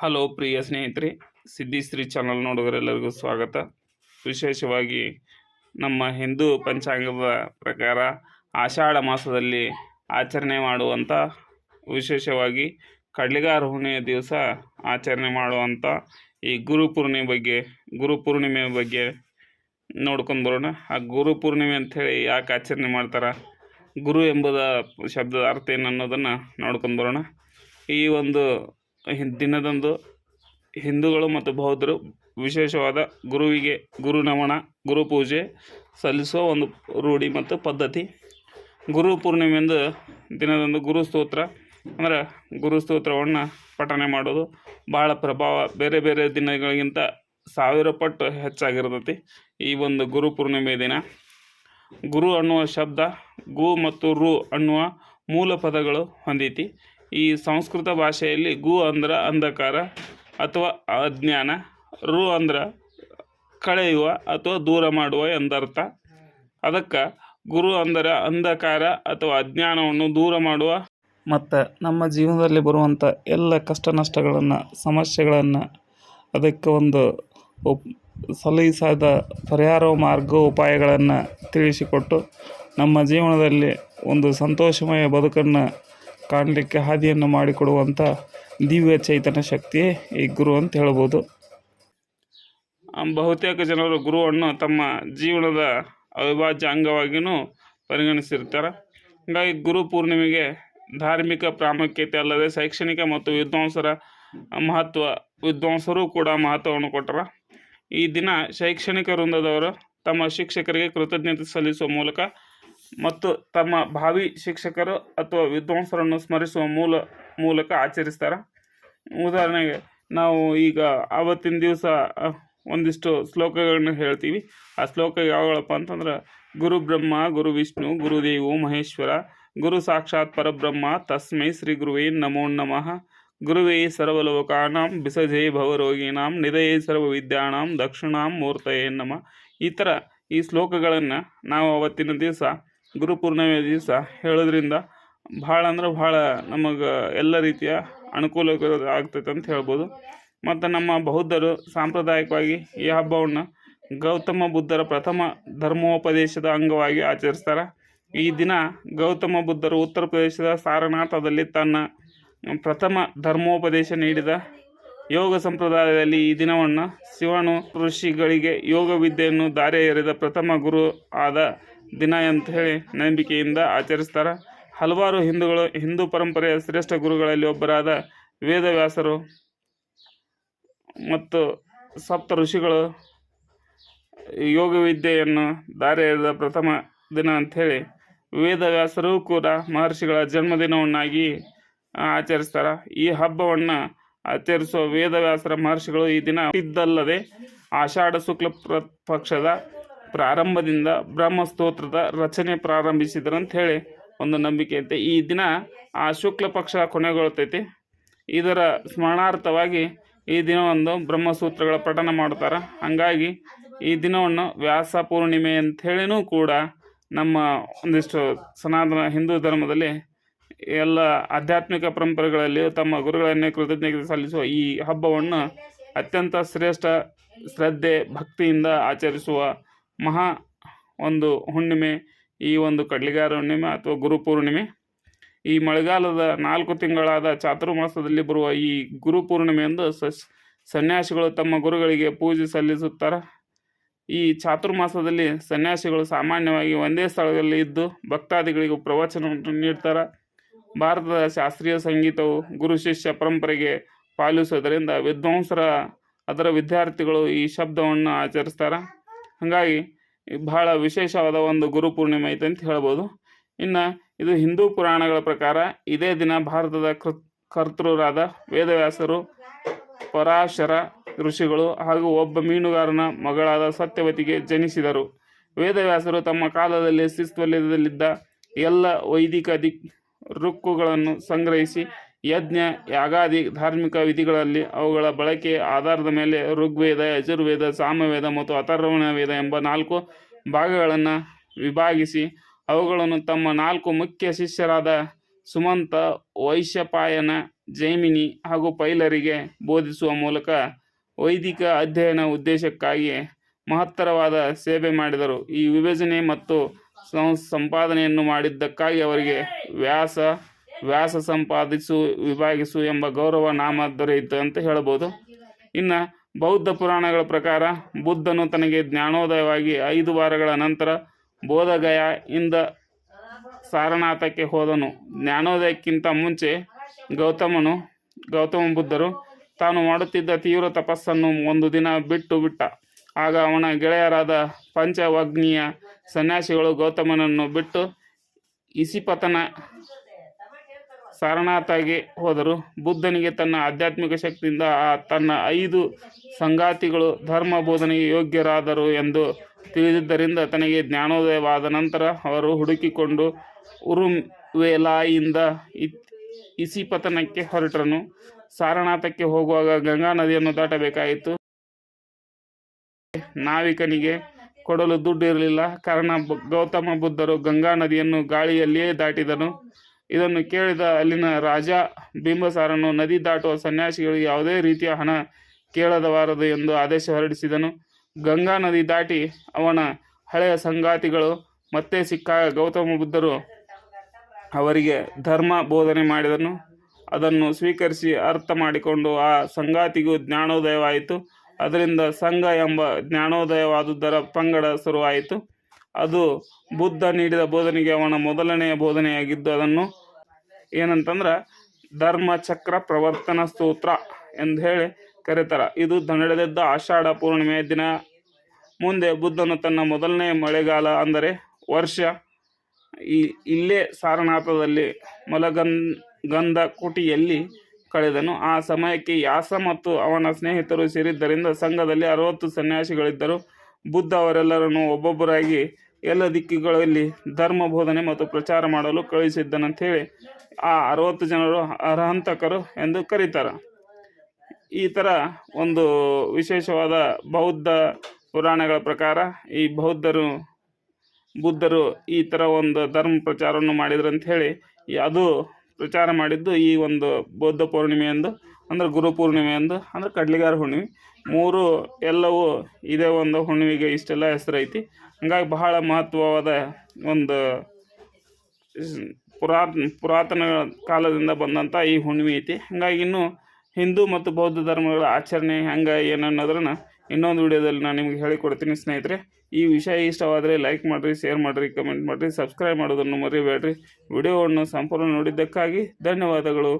Hello ಪ್ರಿಯ ಸ್ನೇಹಿತರೆ ಸಿದ್ಧಿಶ್ರೀ channel ನೋಡುಗರೆಲ್ಲರಿಗೂ ಸ್ವಾಗತ. ವಿಶೇಷವಾಗಿ ನಮ್ಮ ಹಿಂದೂ ಪಂಚಾಂಗದ ಪ್ರಕಾರ ಆಷಾಢ ಮಾಸದಲ್ಲಿ ಆಚರಣೆ ಮಾಡುವಂಥ, ವಿಶೇಷವಾಗಿ ಕಡ್ಲಿಗಾರ ಹುಣ್ಣಿಮೆಯ ದಿವಸ ಆಚರಣೆ ಮಾಡುವಂಥ ಈ ಗುರು ಪೂರ್ಣಿಮೆ ಬಗ್ಗೆ, ಗುರು ಪೂರ್ಣಿಮೆ ಬಗ್ಗೆ ನೋಡ್ಕೊಂಡು ಬರೋಣ. ಆ ಗುರು ಪೂರ್ಣಿಮೆ ಅಂಥೇಳಿ ಯಾಕೆ ಆಚರಣೆ ಮಾಡ್ತಾರೆ, ಗುರು ಎಂಬುದ ಶಬ್ದದ ಅರ್ಥ ಏನು ಅನ್ನೋದನ್ನು ನೋಡ್ಕೊಂಡು ಬರೋಣ. ಈ ಒಂದು ದಿನದಂದು ಹಿಂದೂಗಳು ಮತ್ತು ಬೌದ್ಧರು ವಿಶೇಷವಾದ ಗುರುವಿಗೆ ಗುರು ನಮನ, ಗುರು ಪೂಜೆ ಸಲ್ಲಿಸುವ ಒಂದು ರೂಢಿ ಮತ್ತು ಪದ್ಧತಿ. ಗುರು ಪೂರ್ಣಿಮೆಂದು ದಿನದಂದು ಗುರು ಸ್ತೋತ್ರ, ಅಂದ್ರೆ ಗುರು ಸ್ತೋತ್ರವನ್ನು ಪಠನೆ ಮಾಡೋದು ಭಾಳ ಪ್ರಭಾವ. ಬೇರೆ ಬೇರೆ ದಿನಗಳಿಗಿಂತ ಸಾವಿರ ಪಟ್ಟು ಹೆಚ್ಚಾಗಿರ್ತೈತಿ ಈ ಒಂದು ಗುರು ಪೂರ್ಣಿಮೆ ದಿನ. ಗುರು ಅನ್ನುವ ಶಬ್ದ, ಗು ಮತ್ತು ರು ಅನ್ನುವ ಮೂಲ ಪದಗಳು ಹೊಂದೈತಿ. ಈ ಸಂಸ್ಕೃತ ಭಾಷೆಯಲ್ಲಿ ಗು ಅಂದ್ರೆ ಅಂಧಕಾರ ಅಥವಾ ಅಜ್ಞಾನ, ರು ಅಂದ್ರೆ ಕಳೆಯುವ ಅಥವಾ ದೂರ ಮಾಡುವ ಎಂದರ್ಥ. ಅದಕ್ಕೆ ಗುರು ಅಂದರೆ ಅಂಧಕಾರ ಅಥವಾ ಅಜ್ಞಾನವನ್ನು ದೂರ ಮಾಡುವ. ಮತ್ತು ನಮ್ಮ ಜೀವನದಲ್ಲಿ ಬರುವಂಥ ಎಲ್ಲ ಕಷ್ಟ ನಷ್ಟಗಳನ್ನು, ಸಮಸ್ಯೆಗಳನ್ನು ಅದಕ್ಕೆ ಒಂದು ಉಪ್ ಸಲೀಸಾದ ಪರಿಹಾರ ಮಾರ್ಗ ಉಪಾಯಗಳನ್ನು ತಿಳಿಸಿಕೊಟ್ಟು ನಮ್ಮ ಜೀವನದಲ್ಲಿ ಒಂದು ಸಂತೋಷಮಯ ಬದುಕನ್ನು ಕಾಣಲಿಕ್ಕೆ ಹಾದಿಯನ್ನು ಮಾಡಿಕೊಡುವಂಥ ದಿವ್ಯ ಚೈತನ್ಯ ಶಕ್ತಿಯೇ ಈ ಗುರು ಅಂತ ಹೇಳ್ಬೋದು. ಬಹುತೇಕ ಜನರು ಗುರುವನ್ನು ತಮ್ಮ ಜೀವನದ ಅವಿಭಾಜ್ಯ ಅಂಗವಾಗಿಯೂ ಪರಿಗಣಿಸಿರ್ತಾರೆ. ಹಾಗಾಗಿ ಗುರು ಪೂರ್ಣಿಮೆಗೆ ಧಾರ್ಮಿಕ ಪ್ರಾಮುಖ್ಯತೆ ಅಲ್ಲದೆ ಶೈಕ್ಷಣಿಕ ಮತ್ತು ವಿದ್ವಾಂಸರ ಮಹತ್ವ, ವಿದ್ವಾಂಸರು ಕೂಡ ಮಹತ್ವವನ್ನು ಕೊಟ್ಟರ. ಈ ದಿನ ಶೈಕ್ಷಣಿಕ ವೃಂದದವರು ತಮ್ಮ ಶಿಕ್ಷಕರಿಗೆ ಕೃತಜ್ಞತೆ ಸಲ್ಲಿಸುವ ಮೂಲಕ ಮತ್ತು ತಮ್ಮ ಭಾವಿ ಶಿಕ್ಷಕರು ಅಥವಾ ವಿದ್ವಾಂಸರನ್ನು ಸ್ಮರಿಸುವ ಮೂಲ, ಮೂಲಕ ಆಚರಿಸ್ತಾರೆ. ಉದಾಹರಣೆಗೆ ನಾವು ಈಗ ಆವತ್ತಿನ ದಿವಸ ಒಂದಿಷ್ಟು ಶ್ಲೋಕಗಳನ್ನ ಹೇಳ್ತೀವಿ. ಆ ಶ್ಲೋಕ ಯಾವಗಳಪ್ಪ ಅಂತಂದ್ರೆ, ಗುರು ಬ್ರಹ್ಮ, ಗುರು ವಿಷ್ಣು ಗುರುದೇವು ಮಹೇಶ್ವರ, ಗುರು ಸಾಕ್ಷಾತ್ ಪರಬ್ರಹ್ಮ, ತಸ್ಮೈ ಶ್ರೀ ಗುರುವೇ ನಮೋ ನಮಃ. ಗುರುವೇ ಸರ್ವಲೋಕಾನಾಂ ಬಿಸಜೇ ಭವರೋಗಿನಾಂ ನಿಧಯೇ ಸರ್ವ ವಿದ್ಯಾನಾಂ ದಕ್ಷಿಣಾಂ ಮೂರ್ತಯೇ ನಮ. ಈ ಥರ ಈ ಶ್ಲೋಕಗಳನ್ನು ನಾವು ಅವತ್ತಿನ ದಿವಸ ಗುರುಪೂರ್ಣಿಮೆ ದಿವಸ ಹೇಳೋದ್ರಿಂದ ಭಾಳ ಅಂದ್ರೆ ಭಾಳ ನಮಗೆ ಎಲ್ಲ ರೀತಿಯ ಅನುಕೂಲ ಆಗ್ತೈತೆ ಅಂತ ಹೇಳ್ಬೋದು. ಮತ್ತು ನಮ್ಮ ಬೌದ್ಧರು ಸಾಂಪ್ರದಾಯಿಕವಾಗಿ ಈ ಹಬ್ಬವನ್ನು ಗೌತಮ ಬುದ್ಧರ ಪ್ರಥಮ ಧರ್ಮೋಪದೇಶದ ಅಂಗವಾಗಿ ಆಚರಿಸ್ತಾರೆ. ಈ ದಿನ ಗೌತಮ ಬುದ್ಧರು ಉತ್ತರ ಪ್ರದೇಶದ ಸಾರನಾಥದಲ್ಲಿ ತನ್ನ ಪ್ರಥಮ ಧರ್ಮೋಪದೇಶ ನೀಡಿದ ಯೋಗ ಸಂಪ್ರದಾಯದಲ್ಲಿ ಈ ದಿನವನ್ನು ಶಿವನು ಋಷಿಗಳಿಗೆ ಯೋಗ ವಿದ್ಯೆಯನ್ನು ದಾರಿ ಎರೆದ ಪ್ರಥಮ ಗುರು ಆದ ದಿನ ಅಂತ ಹೇಳಿ ನಂಬಿಕೆಯಿಂದ ಆಚರಿಸ್ತಾರೆ. ಹಲವಾರು ಹಿಂದೂಗಳು, ಹಿಂದೂ ಪರಂಪರೆಯ ಶ್ರೇಷ್ಠ ಗುರುಗಳಲ್ಲಿ ಒಬ್ಬರಾದ ವೇದವ್ಯಾಸರು ಮತ್ತು ಸಪ್ತ ಋಷಿಗಳು ಯೋಗ ವಿದ್ಯೆಯನ್ನು ದಾರಿ ಪ್ರಥಮ ದಿನ ಅಂಥೇಳಿ ವೇದವ್ಯಾಸರು ಕೂಡ ಮಹರ್ಷಿಗಳ ಜನ್ಮದಿನವನ್ನಾಗಿ ಆಚರಿಸ್ತಾರೆ. ಈ ಹಬ್ಬವನ್ನು ಆಚರಿಸುವ ವೇದವ್ಯಾಸರ ಮಹರ್ಷಿಗಳು ಈ ದಿನ ಇದ್ದಲ್ಲದೆ ಆಷಾಢ ಶುಕ್ಲ ಪ್ರ, ಪಕ್ಷದ ಪ್ರಾರಂಭದಿಂದ ಬ್ರಹ್ಮಸ್ತೋತ್ರದ ರಚನೆ ಪ್ರಾರಂಭಿಸಿದರು ಅಂತ ಹೇಳಿ ಒಂದು ನಂಬಿಕೆ ಐತೆ. ಈ ದಿನ ಆ ಶುಕ್ಲ ಪಕ್ಷ ಕೊನೆಗೊಳ್ತೈತಿ. ಇದರ ಸ್ಮರಣಾರ್ಥವಾಗಿ ಈ ದಿನವನ್ನು ಬ್ರಹ್ಮಸೂತ್ರಗಳ ಪಠನ ಮಾಡ್ತಾರೆ ಹಂಗಾಗಿ ಈ ದಿನವನ್ನು ವ್ಯಾಸ ಪೂರ್ಣಿಮೆ ಅಂಥೇಳಿನೂ ಕೂಡ ನಮ್ಮ ಒಂದಿಷ್ಟು ಸನಾತನ ಹಿಂದೂ ಧರ್ಮದಲ್ಲಿ ಎಲ್ಲ ಆಧ್ಯಾತ್ಮಿಕ ಪರಂಪರೆಗಳಲ್ಲಿ ತಮ್ಮ ಗುರುಗಳನ್ನೇ ಕೃತಜ್ಞತೆ ಸಲ್ಲಿಸುವ ಈ ಹಬ್ಬವನ್ನು ಅತ್ಯಂತ ಶ್ರೇಷ್ಠ ಶ್ರದ್ಧೆ, ಭಕ್ತಿಯಿಂದ ಆಚರಿಸುವ ಮಹಾ ಒಂದು ಹುಣ್ಣಿಮೆ, ಈ ಒಂದು ಕಡ್ಲಿಗಾರ ಹುಣ್ಣಿಮೆ ಅಥವಾ ಗುರುಪೂರ್ಣಿಮೆ ಈ ಮಳೆಗಾಲದ ನಾಲ್ಕು ತಿಂಗಳಾದ ಚಾತುರ್ಮಾಸದಲ್ಲಿ ಬರುವ ಈ ಗುರು ಪೂರ್ಣಿಮೆಯಂದು ಸಸ್, ಸನ್ಯಾಸಿಗಳು ತಮ್ಮ ಗುರುಗಳಿಗೆ ಪೂಜೆ ಸಲ್ಲಿಸುತ್ತಾರೆ. ಈ ಚಾತುರ್ಮಾಸದಲ್ಲಿ ಸನ್ಯಾಸಿಗಳು ಸಾಮಾನ್ಯವಾಗಿ ಒಂದೇ ಸ್ಥಳದಲ್ಲಿ ಇದ್ದು ಭಕ್ತಾದಿಗಳಿಗೂ ಪ್ರವಚನವನ್ನು ನೀಡ್ತಾರೆ. ಭಾರತದ ಶಾಸ್ತ್ರೀಯ ಸಂಗೀತವು ಗುರು ಶಿಷ್ಯ ಪರಂಪರೆಗೆ ಪಾಲಿಸುವುದರಿಂದ ವಿದ್ವಾಂಸರ, ಅದರ ವಿದ್ಯಾರ್ಥಿಗಳು ಈ ಶಬ್ದವನ್ನು ಆಚರಿಸ್ತಾರೆ. ಹಾಗಾಗಿ ಬಹಳ ವಿಶೇಷವಾದ ಒಂದು ಗುರು ಪೂರ್ಣಿಮೆ ಐತೆ ಅಂತ ಹೇಳ್ಬೋದು. ಇನ್ನು ಇದು ಹಿಂದೂ ಪುರಾಣಗಳ ಪ್ರಕಾರ ಇದೇ ದಿನ ಭಾರತದ ಕರ್ತೃರಾದ ವೇದವ್ಯಾಸರು, ಪರಾಶರ ಋಷಿಗಳು ಹಾಗೂ ಒಬ್ಬ ಮೀನುಗಾರನ ಮಗಳಾದ ಸತ್ಯವತಿಗೆ ಜನಿಸಿದರು. ವೇದವ್ಯಾಸರು ತಮ್ಮ ಕಾಲದಲ್ಲಿ ಅಸ್ತಿತ್ವದಲ್ಲಿದ್ದ ಎಲ್ಲ ವೈದಿಕ ದಿಕ್ ರುಕ್ಕುಗಳನ್ನು ಸಂಗ್ರಹಿಸಿ ಯಜ್ಞ, ಯಾಗಾದಿ, ಧಾರ್ಮಿಕ ವಿಧಿಗಳಲ್ಲಿ ಅವುಗಳ ಬಳಕೆಯ ಆಧಾರದ ಮೇಲೆ ಋಗ್ವೇದ, ಯಜುರ್ವೇದ, ಸಾಮವೇದ ಮತ್ತು ಅಥರ್ವಣ ವೇದ ಎಂಬ ನಾಲ್ಕು ಭಾಗಗಳನ್ನು ವಿಭಾಗಿಸಿ ಅವುಗಳನ್ನು ತಮ್ಮ ನಾಲ್ಕು ಮುಖ್ಯ ಶಿಷ್ಯರಾದ ಸುಮಂತ, ವೈಶ್ಯಪಾಯನ, ಜೈಮಿನಿ ಹಾಗೂ ಪೈಲರಿಗೆ ಬೋಧಿಸುವ ಮೂಲಕ ವೈದಿಕ ಅಧ್ಯಯನ ಉದ್ದೇಶಕ್ಕಾಗಿ ಮಹತ್ತರವಾದ ಸೇವೆ ಮಾಡಿದರು. ಈ ವಿಭಜನೆ ಮತ್ತು ಸಂಪಾದನೆಯನ್ನು ಮಾಡಿದ್ದಕ್ಕಾಗಿ ಅವರಿಗೆ ವ್ಯಾಸ ವ್ಯಾಸ ಸಂಪಾದಿಸು, ವಿಭಾಗಿಸು ಎಂಬ ಗೌರವ ನಾಮ ದೊರೆಯಿತು ಅಂತ ಹೇಳಬಹುದು ಇನ್ನು ಬೌದ್ಧ ಪುರಾಣಗಳ ಪ್ರಕಾರ ಬುದ್ಧನು ತನಗೆ ಜ್ಞಾನೋದಯವಾಗಿ ಐದು ವಾರಗಳ ನಂತರ ಬೋಧಗಯ ಇಂದ ಸಾರನಾಥಕ್ಕೆ ಹೋದನು. ಜ್ಞಾನೋದಯಕ್ಕಿಂತ ಮುಂಚೆ ಗೌತಮನು, ಗೌತಮ ಬುದ್ಧರು ತಾನು ಮಾಡುತ್ತಿದ್ದ ತೀವ್ರ ತಪಸ್ಸನ್ನು ಒಂದು ದಿನ ಬಿಟ್ಟು ಬಿಟ್ಟ. ಆಗ ಅವನ ಗೆಳೆಯರಾದ ಪಂಚವಗ್ನಿಯ ಸನ್ಯಾಸಿಗಳು ಗೌತಮನನ್ನು ಬಿಟ್ಟು ಇಸಿಪತನ ಸಾರನಾಥಗೆ ಹೋದರು. ಬುದ್ಧನಿಗೆ ತನ್ನ ಆಧ್ಯಾತ್ಮಿಕ ಶಕ್ತಿಯಿಂದ ಆ ತನ್ನ ಐದು ಸಂಗಾತಿಗಳು ಧರ್ಮ ಬೋಧನೆಗೆ ಯೋಗ್ಯರಾದರು ಎಂದು ತಿಳಿದಿದ್ದರಿಂದ ತನಗೆ ಜ್ಞಾನೋದಯವಾದ ನಂತರ ಅವರು ಹುಡುಕಿಕೊಂಡು ಉರುವೇಲಾಯಿಂದ ಇಸಿ ಇಸಿಪತನಕ್ಕೆ ಹೊರಟನು ಸಾರನಾಥಕ್ಕೆ ಹೋಗುವಾಗ ಗಂಗಾ ನದಿಯನ್ನು ದಾಟಬೇಕಾಯಿತು. ನಾವಿಕನಿಗೆ ಕೊಡಲು ದುಡ್ಡು ಇರಲಿಲ್ಲ ಕಾರಣ ಗೌತಮ ಬುದ್ಧರು ಗಂಗಾ ನದಿಯನ್ನು ಗಾಳಿಯಲ್ಲಿಯೇ ದಾಟಿದನು ಇದನ್ನು ಕೇಳಿದ ಅಲ್ಲಿನ ರಾಜ ಬಿಂಬಸಾರನು ನದಿ ದಾಟುವ ಸನ್ಯಾಸಿಗಳಿಗೆ ಯಾವುದೇ ರೀತಿಯ ಹಣ ಕೇಳದಬಾರದು ಎಂದು ಆದೇಶ ಹೊರಡಿಸಿದನು. ಗಂಗಾ ನದಿ ದಾಟಿ ಅವನ ಹಳೆಯ ಸಂಗಾತಿಗಳು, ಮತ್ತೆ ಸಿಕ್ಕಾಗ ಗೌತಮ ಬುದ್ಧರು ಅವರಿಗೆ ಧರ್ಮ ಬೋಧನೆ ಮಾಡಿದನು. ಅದನ್ನು ಸ್ವೀಕರಿಸಿ ಅರ್ಥ ಮಾಡಿಕೊಂಡು ಆ ಸಂಗಾತಿಗೂ ಜ್ಞಾನೋದಯವಾಯಿತು. ಅದರಿಂದ ಸಂಘ ಎಂಬ ಜ್ಞಾನೋದಯವಾದುದರ ಪಂಗಡ ಶುರುವಾಯಿತು. ಅದು ಬುದ್ಧ ನೀಡಿದ ಬೋಧನೆಗೆ ಅವನ ಮೊದಲನೆಯ ಬೋಧನೆಯಾಗಿದ್ದು ಅದನ್ನು ಏನಂತಂದ್ರೆ ಧರ್ಮಚಕ್ರ ಪ್ರವರ್ತನ ಸ್ತೋತ್ರ ಎಂದು ಹೇಳಿ ಕರೀತಾರ. ಇದು ನಡೆದಿದ್ದ ಆಷಾಢ ಪೂರ್ಣಿಮೆಯ ದಿನ. ಮುಂದೆ ಬುದ್ಧನು ತನ್ನ ಮೊದಲನೇ ಮಳೆಗಾಲ ಅಂದರೆ ವರ್ಷ ಈ ಇಲ್ಲೇ ಸಾರನಾಥದಲ್ಲಿ ಮಲಗನ್ ಗಂಧ ಕುಟಿಯಲ್ಲಿ ಕಳೆದನು. ಆ ಸಮಯಕ್ಕೆ ಯಾಸ ಮತ್ತು ಅವನ ಸ್ನೇಹಿತರು ಸೇರಿದ್ದರಿಂದ ಸಂಘದಲ್ಲಿ ಅರವತ್ತು ಸನ್ಯಾಸಿಗಳಿದ್ದರು. ಬುದ್ಧ ಅವರೆಲ್ಲರನ್ನು ಒಬ್ಬೊಬ್ಬರಾಗಿ ಎಲ್ಲ ದಿಕ್ಕುಗಳಲ್ಲಿ ಧರ್ಮ ಬೋಧನೆ ಮತ್ತು ಪ್ರಚಾರ ಮಾಡಲು ಕಳುಹಿಸಿದ್ದನಂತೇಳಿ ಆ ಅರವತ್ತು ಜನರು ಅರ್ಹಂತಕರು ಎಂದು ಕರೀತಾರೆ. ಈ ಥರ ಒಂದು ವಿಶೇಷವಾದ ಬೌದ್ಧ ಪುರಾಣಗಳ ಪ್ರಕಾರ ಈ ಬೌದ್ಧರು, ಬುದ್ಧರು ಈ ಥರ ಒಂದು ಧರ್ಮ ಪ್ರಚಾರವನ್ನು ಮಾಡಿದ್ರು ಈ ಅದು ಪ್ರಚಾರ ಮಾಡಿದ್ದು ಈ ಒಂದು ಬೌದ್ಧ ಪೂರ್ಣಿಮೆಯಂದು ಅಂದರೆ ಗುರು ಪೂರ್ಣಿಮೆಯಂದು ಅಂದರೆ ಕಡ್ಲಿಗಾರ ಹುಣ್ಣಿಮೆ. ಮೂರು ಎಲ್ಲವೂ ಇದೇ ಒಂದು ಹುಣ್ಣಿಮೆಗೆ ಇಷ್ಟೆಲ್ಲ ಹೆಸರೈತಿ. ಹಂಗಾಗಿ ಬಹಳ ಮಹತ್ವವಾದ ಒಂದು ಪುರಾತ, ಪುರಾತನ ಕಾಲದಿಂದ ಬಂದಂಥ ಈ ಹುಣ್ಣಿಮೆ ಐತಿ. ಹಂಗಾಗಿ ಇನ್ನೂ ಹಿಂದೂ ಮತ್ತು ಬೌದ್ಧ ಧರ್ಮಗಳ ಆಚರಣೆ ಹೆಂಗೆ ಏನು ಅನ್ನೋದನ್ನ ಇನ್ನೊಂದು ವಿಡಿಯೋದಲ್ಲಿ ನಾನು ನಿಮಗೆ ಹೇಳಿಕೊಡ್ತೀನಿ ಸ್ನೇಹಿತರೆ. ಈ ವಿಷಯ ಇಷ್ಟವಾದರೆ ಲೈಕ್ ಮಾಡಿರಿ ಶೇರ್ ಮಾಡಿರಿ ಕಮೆಂಟ್ ಮಾಡಿರಿ ಸಬ್ಸ್ಕ್ರೈಬ್ ಮಾಡೋದನ್ನು ಮರಿಬೇಡ್ರಿ. ವಿಡಿಯೋವನ್ನು ಸಂಪೂರ್ಣ ನೋಡಿದ್ದಕ್ಕಾಗಿ ಧನ್ಯವಾದಗಳು.